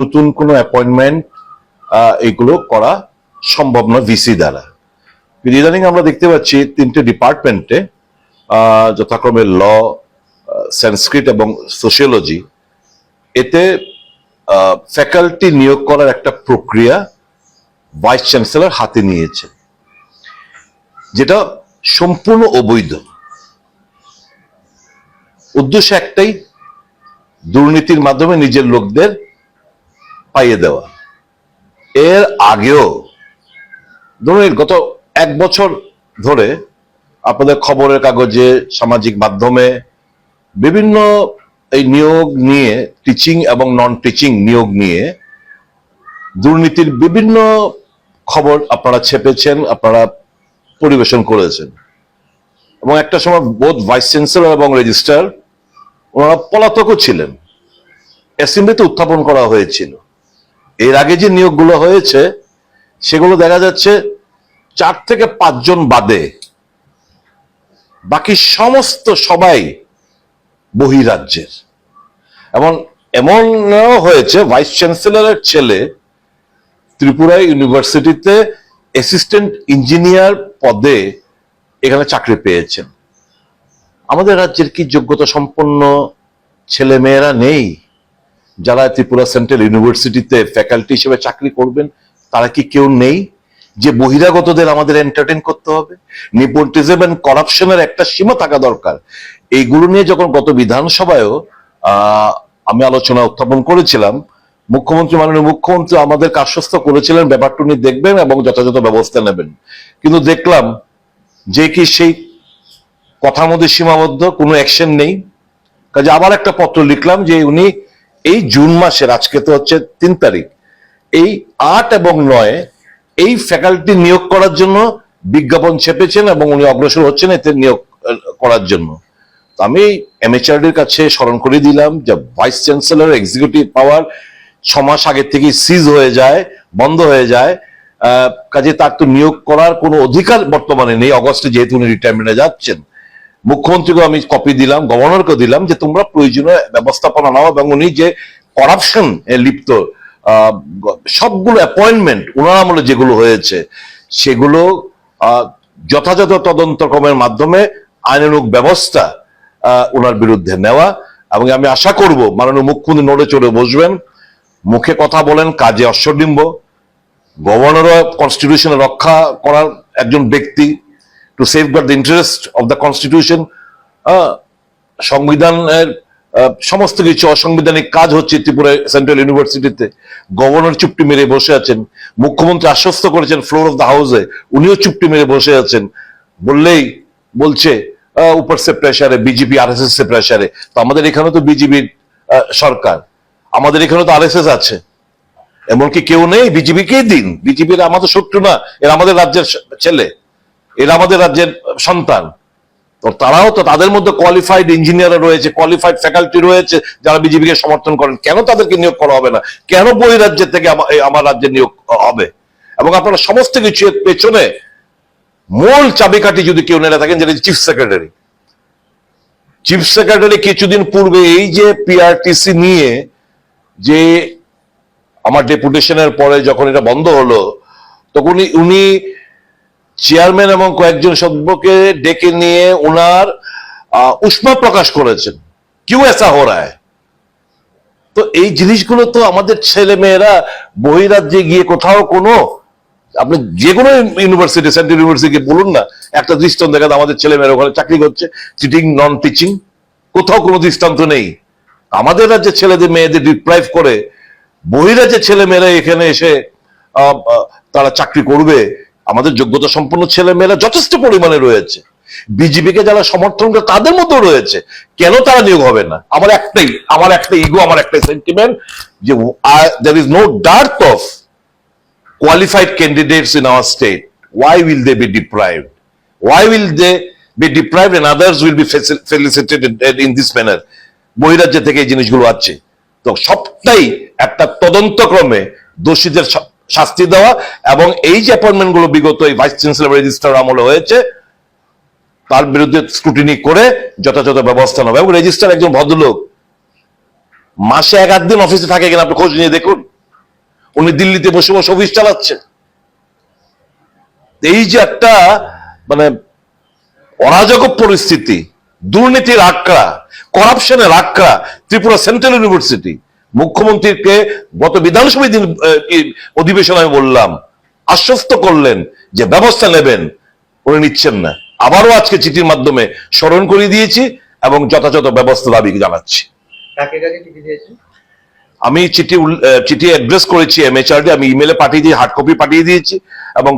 নতুন কোনো অ্যাপয়েন্টমেন্ট এগুলো করা সম্ভব নয় ভিসি দ্বারা। ইদানিং আমরা দেখতে পাচ্ছি তিনটে ডিপার্টমেন্টে যথাক্রমে ল সংস্কৃত এবং সোশিয়োলজি এতে ফ্যাকাল্টি নিয়োগ করার একটা প্রক্রিয়া ভাইস চ্যান্সেলর হাতে নিয়েছে। যেটা সম্পূর্ণ অবৈধ। উদ্দেশ্য একটাই, দুর্নীতির মাধ্যমে নিজের লোকদের পাইয়ে দেওয়া। এর আগেও, ধরুন গত এক বছর ধরে আপনাদের খবরের কাগজে, সামাজিক মাধ্যমে বিভিন্ন এই নিয়োগ নিয়ে টিচিং এবং নন টিচিং নিয়োগ নিয়ে দুর্নীতির বিভিন্ন খবর আপনারা ছেপেছেন, আপনারা পরিবেশন করেছেন। এবং একটা সময় বোধ ভাইস চ্যান্সেলর এবং রেজিস্ট্রার ওনারা পলাতকও ছিলেন। অ্যাসেম্বলিতে উত্থাপন করা হয়েছিল। এর আগে যে নিয়োগগুলো হয়েছে, সেগুলো দেখা যাচ্ছে চার থেকে পাঁচজন বাদে। বাকি সমস্ত সবাই বহিরাজ্যের। এমন এমনও হয়েছে, ভাইস চ্যান্সেলরের ছেলে ত্রিপুরা ইউনিভার্সিটিতে অ্যাসিস্ট্যান্ট ইঞ্জিনিয়ার পদে এখানে চাকরি পেয়েছেন। আমাদের রাজ্যের কি যোগ্যতা সম্পন্ন ছেলে মেয়েরা নেই? যারা ত্রিপুরা সেন্ট্রাল ইউনিভার্সিটিতে ফ্যাকাল্টি হিসেবে চাকরি করবেন, তারা কি কেউ নেই যে বহিরাগতদের আমাদের এন্টারটেন করতে হবে? নিপোটিজম এন্ড করাপশনের একটা সীমা থাকা দরকার। এইগুলো নিয়ে যখন গত বিধানসভায়ও আমি আলোচনা উত্থাপন করেছিলাম, মুখ্যমন্ত্রী মাননীয় মুখ্যমন্ত্রী আমাদের আশ্বস্ত করেছিলেন, ব্যাপারটা উনি দেখবেন এবং যথাযথ ব্যবস্থা নেবেন। কিন্তু দেখলাম যে কি সেই কথার মধ্যে সীমাবদ্ধ, কোনো অ্যাকশন নেই। কাজে আবার একটা পত্র লিখলাম যে উনি এই জুন মাসের, আজকে তো হচ্ছে তিন তারিখ, এই আট এবং নয়, এই ফ্যাকাল্টি নিয়োগ করার জন্য বিজ্ঞাপন ছেপেছেন এবং উনি অগ্রসর হচ্ছেন এতে নিয়োগ করার জন্য। তো আমি এমএচআরডির কাছে স্মরণ করে দিলাম যে ভাইস চ্যান্সেলর এক্সিকিউটিভ পাওয়ার ছ মাস আগে থেকে সিজ হয়ে যায়, বন্ধ হয়ে যায়। কাজে তার তো নিয়োগ করার কোনো অধিকার বর্তমানে নেই। অগস্টে যেহেতু উনি রিটায়ারমেন্টে যাচ্ছেন। মুখ্যমন্ত্রীকে আমি কপি দিলাম গভর্নরকে দিলাম যে তোমরা প্রয়োজনীয় ব্যবস্থাপনা নাও এবং উনি যে করাপশন লিপ্ত সবগুলো অ্যাপয়েন্টমেন্ট ওনার আমলে যেগুলো হয়েছে, সেগুলো যথাযথ তদন্তক্রমের মাধ্যমে আইনানুগ ব্যবস্থা ওনার বিরুদ্ধে নেওয়া এবং আমি আশা করব, মাননীয় মুখ্যমন্ত্রী নড়ে চড়ে বসবেন, মুখে কথা বলেন, কাজে অশ্বডিম্ব গভর্নরও কনস্টিটিউশন রক্ষা করার একজন ব্যক্তি to safeguard the interest of the constitution সংবিধানের সমস্ত কিছু অসাংবিধানিক কাজ হচ্ছে ত্রিপুরা সেন্ট্রাল ইউনিভার্সিটিতে। গভর্নর চুপটি মেরে বসে আছেন, মুখ্যমন্ত্রী আশ্বস্ত করেছেন ফ্লোর অফ দ্য হাউসে, উনিও চুপটি মেরে বসে আছেন। বললেই বলছে উপর সে প্রেসারে বিজেপি আর এস এস এর প্রেসারে তো আমাদের এখানে তো বিজেপির সরকার। আমাদের এখানে তো আর এস এস আছে। এমনকি কেউ নেই বিজেপিকেই দিন? বিজেপির আমাদের শত্রু না, এরা আমাদের রাজ্যের ছেলে। এরা আমাদের রাজ্যের সন্তান। তো তারাও তো তাদের মধ্যে কোয়ালিফাইড ইঞ্জিনিয়ার রয়েছে কোয়ালিফাইড ফ্যাকাল্টি রয়েছে, যারা বিজেপিকে সমর্থন করেন। কেন তাদেরকে নিয়োগ করা হবে না? কেন বই রাজ্যের থেকে আমার রাজ্যে নিয়োগ হবে? এবং আপনারা সমস্ত কিছু পেছনে মূল চাবিকাঠি যদি কেউ নেড়ে থাকেন, যেটা চিফ সেক্রেটারি চিফ সেক্রেটারি কিছুদিন পূর্বে এই যে পিআরটিসি নিয়ে যে আমার ডেপুটেশনের পরে যখন এটা বন্ধ হলো, তখন উনি- উনি চেয়ারম্যান এবং কয়েকজন সভ্যকে ডেকে নিয়ে ওনার উষ্মা প্রকাশ করেছেন। কিউ এসা হো তো এই জিনিসগুলো তো আমাদের ছেলে মেয়েরা বহিরাজ্যে গিয়ে কোথাও কোনো, আপনি যে কোনো ইউনিভার্সিটি, সেন্ট্রাল ইউনিভার্সিটি বলুন না, একটা দৃষ্টান্ত দেখাতে আমাদের ছেলে মেয়েরা ওখানে চাকরি করছে চিটিং নন টিচিং কোথাও কোনো দৃষ্টান্ত নেই। আমাদের রাজ্যে ছেলেদের, মেয়েদের ডিপ্রাইভ করে বহিরাজ্যের ছেলে মেয়েরা এখানে এসে তারা চাকরি করবে। আমাদের যোগ্যতা সম্পন্ন ছেলে মেয়েরা যথেষ্ট পরিমাণে রয়েছে। বিজেপিকে যারা সমর্থন করে তাদের মধ্যেও রয়েছে। কেন তারা নিয়োগ হবে না? আমার একটাই আমার একটা ইগো আমার একটা সেন্টিমেন্ট যে there is no dearth of qualified candidates in our state, why will they be deprived? Why will they be deprived and will be faci- felicitated in this manner? বহিরাজ্য থেকে এই জিনিসগুলো আছে। তো সবটাই একটা তদন্তক্রমে দোষীদের শাস্তি দেওয়া এবং এই যে অ্যাপয়েন্টমেন্টগুলো বিগত এই ভাইস চ্যান্সেলর রেজিস্টার আমলে হয়েছে, তার বিরুদ্ধে স্ক্রুটিনি করে যথাযথ ব্যবস্থা নেবে এবং রেজিস্টার একজন ভদ্রলোক মাসে এক আধ দিন অফিসে থাকে কিনা আপনি খোঁজ নিয়ে দেখুন। উনি দিল্লিতে বসে বসে অফিস চালাচ্ছেন। এই যে একটা মানে অরাজক পরিস্থিতি, দুর্নীতির আক্রা করাপশনের আক্রা ত্রিপুরা সেন্ট্রাল ইউনিভার্সিটি মুখ্যমন্ত্রীকে গত বিধানসভা দিন অধিবেশনে আমি বললাম আশ্বস্ত করলেন যে ব্যবস্থা নেবেন উনি নিচ্ছেন না। আবারও আজকে চিঠির মাধ্যমে স্মরণ করিয়ে দিয়েছি এবং যথাযথ ব্যবস্থা দাবি জানাচ্ছি। আমি চিঠি চিঠি অ্যাড্রেস করেছি এমএচআরডি আমি ইমেলে পাঠিয়ে দিয়ে হার্ড কপি পাঠিয়ে দিয়েছি এবং